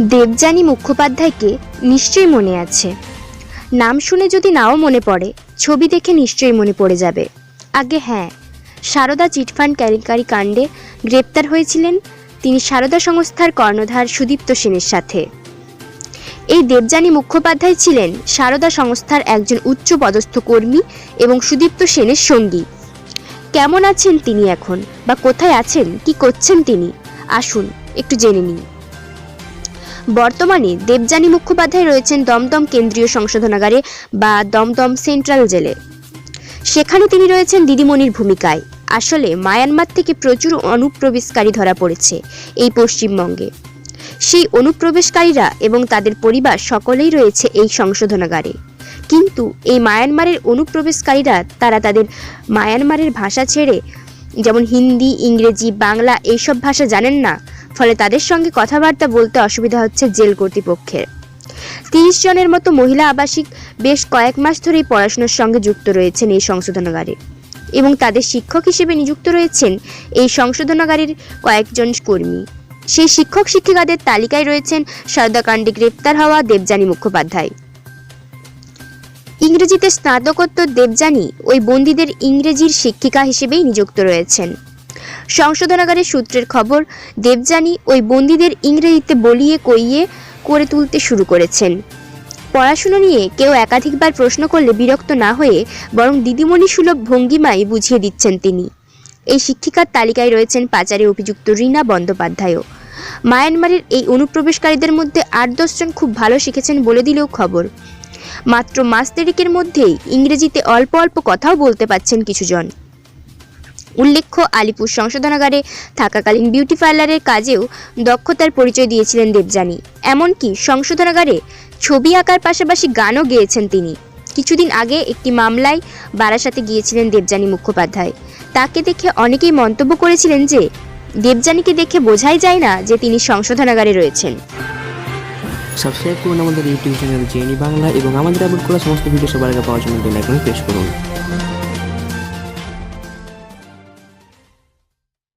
দেবযানী মুখোপাধ্যায়কে নিশ্চয়ই মনে আছে। নাম শুনে যদি নাও মনে পড়ে, ছবি দেখে নিশ্চয়ই মনে পড়ে যাবে। আগে হ্যাঁ সারদা চিটফান্ড কেলেঙ্কারি কাণ্ডে গ্রেপ্তার হয়েছিলেন তিনি সারদা সংস্থার কর্ণধার সুদীপ্ত সেনের সাথে। এই দেবযানী মুখোপাধ্যায় ছিলেন সারদা সংস্থার একজন উচ্চ পদস্থ কর্মী এবং সুদীপ্ত সেনের সঙ্গী। কেমন আছেন তিনি এখন? বা কোথায় আছেন? কি করছেন তিনি? আসুন, একটু জেনে নিই। বর্তমানে দেবযানী মুখোপাধ্যায় রয়েছেন দমদম কেন্দ্রীয় সংশোধনাগারে বা দমদম সেন্ট্রাল জেলে। সেখানে তিনি রয়েছেন দিদিমণির ভূমিকায়। আসলে মায়ানমার থেকে প্রচুর অনুপ্রবেশকারী ধরা পড়েছে এই পশ্চিমবঙ্গে। সেই অনুপ্রবেশকারীরা এবং তাদের পরিবার সকলেই রয়েছে এই সংশোধনাগারে। কিন্তু এই মায়ানমারের অনুপ্রবেশকারীরা, তারা তাদের মায়ানমারের ভাষা ছেড়ে, যেমন হিন্দি, ইংরেজি, বাংলা, এইসব ভাষা জানেন না ফলে তাদের সঙ্গে কথাবার্তা বলতে অসুবিধা হচ্ছে জেল কর্তৃপক্ষের। তিরিশ জনের মতো মহিলা আবাসিক বেশ কয়েক মাস ধরেই পড়াশোনার সঙ্গে যুক্ত রয়েছেন এই সংশোধনাগারে এবং তাদের শিক্ষক হিসেবে নিযুক্ত রয়েছেন এই সংশোধনাগারের কয়েকজন কর্মী। সেই শিক্ষক শিক্ষিকাদের তালিকায় রয়েছেন সারদাকাণ্ডে গ্রেপ্তার হওয়া দেবযানী মুখোপাধ্যায়। ইংরেজিতে স্নাতকোত্তর দেবযানী ওই বন্দীদের ইংরেজির শিক্ষিকা হিসেবেই নিযুক্ত রয়েছেন। সংশোধনাগারের সূত্রের খবর, দেবযানী ওই বন্দীদের ইংরেজিতে বলিয়ে কইয়ে করে তুলতে শুরু করেছেন। পড়াশুনো নিয়ে কেউ একাধিকবার প্রশ্ন করলে বিরক্ত না হয়ে বরং দিদিমণি সুলভ ভঙ্গিমায় বুঝিয়ে দিচ্ছেন তিনি। এই শিক্ষিকার তালিকায় রয়েছেন পাচারে অভিযুক্ত রীনা বন্দ্যোপাধ্যায়ও। মায়ানমারের এই অনুপ্রবেশকারীদের মধ্যে আট দশজন খুব ভালো শিখেছেন বলে দিলেও খবর। মাত্র মাস দেড়েকের মধ্যেই ইংরেজিতে অল্প অল্প কথাও বলতে পারছেন কিছুজন। উল্লেখ্য, আলিপুর সংশোধনাগারে থাকাকালীন বিউটি পার্লারের কাজেও দক্ষতার পরিচয় দিয়েছিলেন দেবযানী। এমনকি সংশোধনাগারে ছবি আঁকার পাশাপাশি গানও গেয়েছেন তিনি। কিছুদিন আগে একটি মামলায় বারাসাতে গিয়েছিলেন দেবযানী মুখোপাধ্যায়। তাকে দেখে অনেকেই মন্তব্য করেছিলেন যে, দেবযানীকে দেখে বোঝাই যায় না যে তিনি সংশোধনাগারে রয়েছেন। সাবস্ক্রাইব করুন আমাদের ইউটিউব চ্যানেল জেনি বাংলা এবং আমাদের আপলোড করা সমস্ত ভিডিও সবার আগে পাওয়ার জন্য বেল আইকনে প্রেস করুন।